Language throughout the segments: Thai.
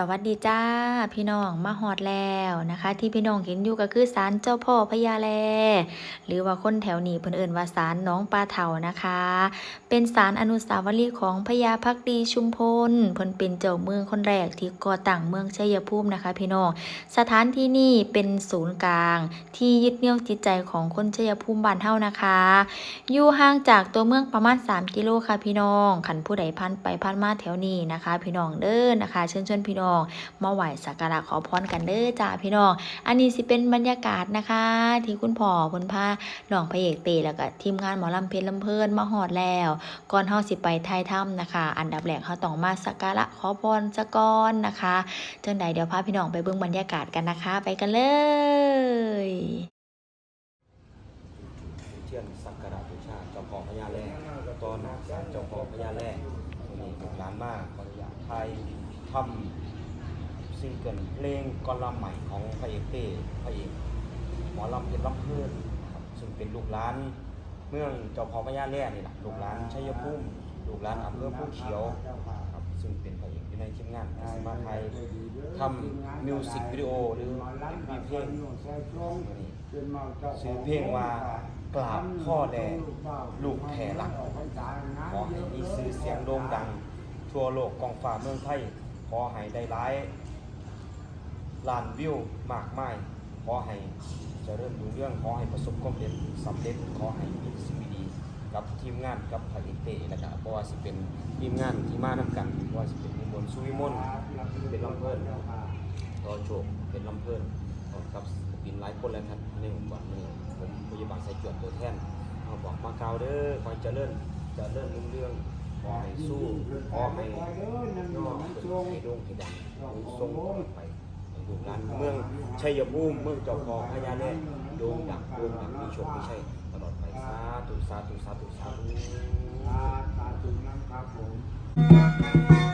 สวัสดีจ้า พี่น้องมาฮอดแล้วนะคะ ที่พี่น้องเห็นอยู่ก็คือศาลเจ้าพ่อพญาแล หรือว่าคนแถวนี้เพิ่นเอิ้นว่าศาลน้องปลาเถานะคะ เป็นศาลอนุสาวรีย์ของพญาพักดีชุมพลเพิ่นเป็นเจ้าเมืองคนแรกที่ก่อตั้งเมืองชัยภูมินะคะ พี่น้องสถานที่นี่เป็นศูนย์กลาง ที่ยึดเหนี่ยวจิตใจของคนชัยภูมิบ้านเฮานะคะ อยู่ห่างจากตัวเมืองประมาณ 3 กิโลค่ะพี่น้องขันผู้ใดพันไปพันมาแถวนี้นะคะ พี่น้องเด้อนะคะ เชิญชวนพี่น้องมาไหว้สักการะขอพรกันเด้อจ้าพี่น้อง อันนี้สิเป็นบรรยากาศนะคะ ที่คุณพ่อคุณพาน้องพระเอกเตแล้วก็ทีมงานหมอลำเพชรลำเพลินมาหอดแล้วก่อนเฮาสิไปไทยถ้ำนะคะ อันดับแรกเฮาต้องมาสักการะขอพรสะก่อนนะคะจังใดเดี๋ยวพาพี่น้องไปเบิ่งบรรยากาศกันนะคะ ไปกันเลยเทียนสักการะบูชาเจ้าพ่อพญาแร่ตอนศาลเจ้าพ่อพญาแร่นี่ลูกหลานมากขออนุญาตไทยทำ ซิงเกิลเพลงกลอนลำใหม่ของพระเอกเต้พระเอกหมอลำเพชรลำเพลินนะครับซึ่งเป็นลูกหลานเมืองเจ้าพ่อพญาแร่นี่แหละลูกหลานชัยภูมิลูกหลานอำเภอผู้เขียวครับซึ่งเป็นพระเอกอยู่ในทีมงานที่สมาไทยทำมิวสิกวิดีโอหรือมีเพลงนี่ชื่อเพลงว่ากราบพ่อแดลูกแผ่หลักขอให้มีชื่อเสียงโด่งดัง ทั่วโลกกองฟ้าเมืองไทยขอให้ได้ร้าย ลานวิวมากมายขอให้จะเริญรุ่งเรื่องขอให้ประสบความสำเร็จสำเร็จขอให้มีสิ่งดีๆกับทีมงานกับพระเอกเตและก็เพราะว่าสิเป็นทีมงานที่มานํกันบ่ว่าสิเป็นนิมนต์สุวิมลเป็นลำเพิ่นต่อโชคเป็นลำเพิ่นกับศิลปินหลายคนแล้วครับในองค์กรนี้ผมพยาบาลสายจวดตัวแทนเอาบอกมาเกาเด้อขอให้เจริญเจริญรุ่งเรื่องขอให้สู้ขอให้ย่อให้ด่งให้ดังให้ทรงต่อไป ห้ลูกหลานเมืองชัยภูมิเมืองเจ้าของพญาแน่โด่งดังโด่งดังมีโชคมีชัยตลอดไปสาธุสาธุสาธุสาธุสาธุนะครับผม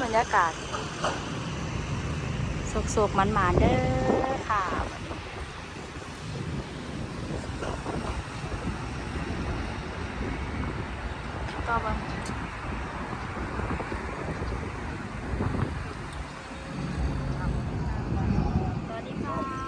บรรยากาศโศกๆมันๆเด้อค่ะต่อไปสวัสดีค่ะ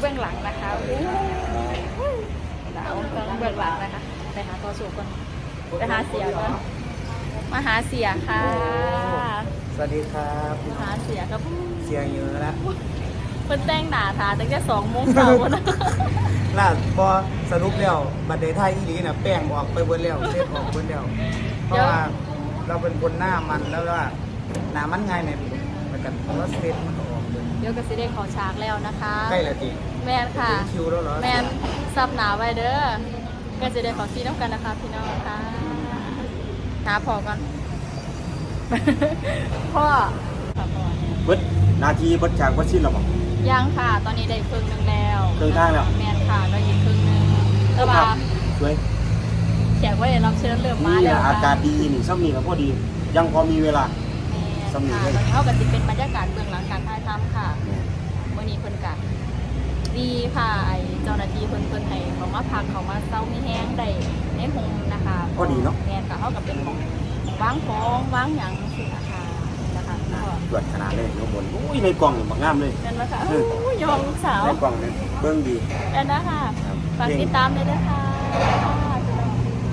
เบื้องหลังนะคะ ไปหาตัวสูก่อนไปหาเสียก่อนมาหาเสียค่ะ สวัสดีครับมาหาเสียครับเสียงเยอะแล้วเพิ่นแต่งหน้าทาตั้งแต่สองโมงเช้าพุ่นนะล่าพอสรุปแล้วบัตรเดไทยอีหลีน่ะแป้งออกไปเบิดแล้วเส้นออกเบิดแล้วเพราะว่าเราเป็นคนหน้ามันแล้วว่าหน้ามันง่ายเนี่ยแล้วกันเพราะว่าเส้นมันก็ออกเลยเดี๋ยวก็สิได้เขอฉากแล้วนะคะใกล้และจีแมนค่ะถึงคิวแล้วเหรอแมนซับหนาไว้เด้อ ก็จะได้ขอซีน้ำกันนะคะพี่น้องค่ะหาพอก่อนพ่อค่ะพ่อเบิดนาทีเบิดจากเบิดสิ้นแล้วบ่ยังค่ะ ตอนนี้ได้ครึ่งหนึงแล้วครึ่งทางแล้ว แมนค่ะเราอีกครึ่งหนึงแต่ว่าสวยแขกว่าได้รับเชิญเริ่มมานี่แล้แหวละค่ะ อากาศดีนี่ซ้ำนี่ก็พอดี ยังพอมีเวลาแม่นสำนีค่ะเลยตอนนี้เขาก็จะเป็นบรรยากาศเบื้องหลังการถ่ายทำค่ะมื่อนี้เพิ่นกะ ดีค่ะไอเจ้าหน้าที่เพิ่นเพิ่นให้เขามาพักเขามาเซามีแห้งได้ในโฮมนะคะก็ดีเนาะ แม่นค่ะเขากับเป็นของวางของวางหยังสินะคะนะคะก็ตรวจขนาดเลยข้างบนอุ้ยในกล่องนี่บักงามเลย เป็นว่าค่ะเอออู้ยองลูกสาวในกล่องนี่เบิ่งดีเป็นนะคะครับฝากติดตามเลยนะคะ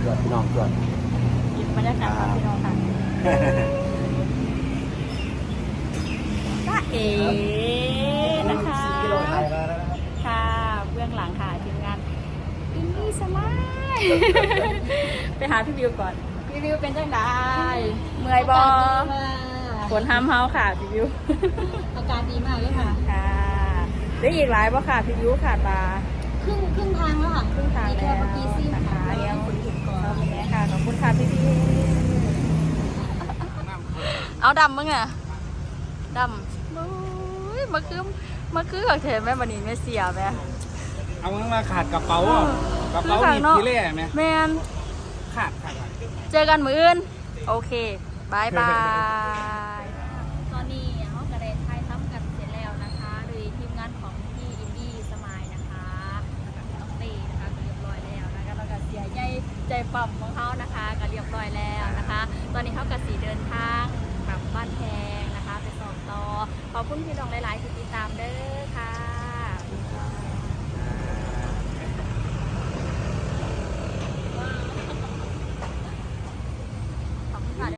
ตรวจพี่น้องตรวจกินบรรยากาศค่ะพี่น้องค่ะจ้าเอ๋ บื้องหลังค่ะทีมงานอินนี่สมาย ไปหาพี่วิวก่อน พี่วิวเป็นจังไดเมื่อยบอฝนห้ามเฮาค่ะพี่วิว อาการดีมากเลยค่ะ ค่ะ ได้อีกหลายบ่ค่ะพี่วิวค่ะตา ครึ่งครึ่งทางแล้วค่ะครึ่งทางอีกแล้แค่วเมื่อกี้ซิ่งนะคะค่ะเดี๋ยวคนถึงก่อนขอบคุณแม่ค่ะขอบคุณค่ะพี่วิวเอาดำมั้งอะดำโอ้ยมาคือมาคือกับเธอแม่บันนี้แม่เสียแม่ เอาเงินมาขาดกระเป๋าอะกระเป๋าคือข้างมีนอกทีเล่ไหมแมนขาดขาดเจอกันมืออื่น โอเคบายบาย ตอนนี้เขากระเด็นไทยทำกันเสร็จแล้วนะคะโดยทีมงานของพี่อินดี้สมายนะคะแล้วก็พี่ต้องตีนะคะก็เรียบร้อยแล้วนะคะแล้วก็เสียใจใจปั่มของเขานะคะก็เรียบร้อยแล้วนะคะ ตอนนี้เขากระสีเดินทางกลับบ้านแพงนะคะไปสองต่อขอบคุณพี่น้องหลาย ๆ ที่ติดตามเด้อ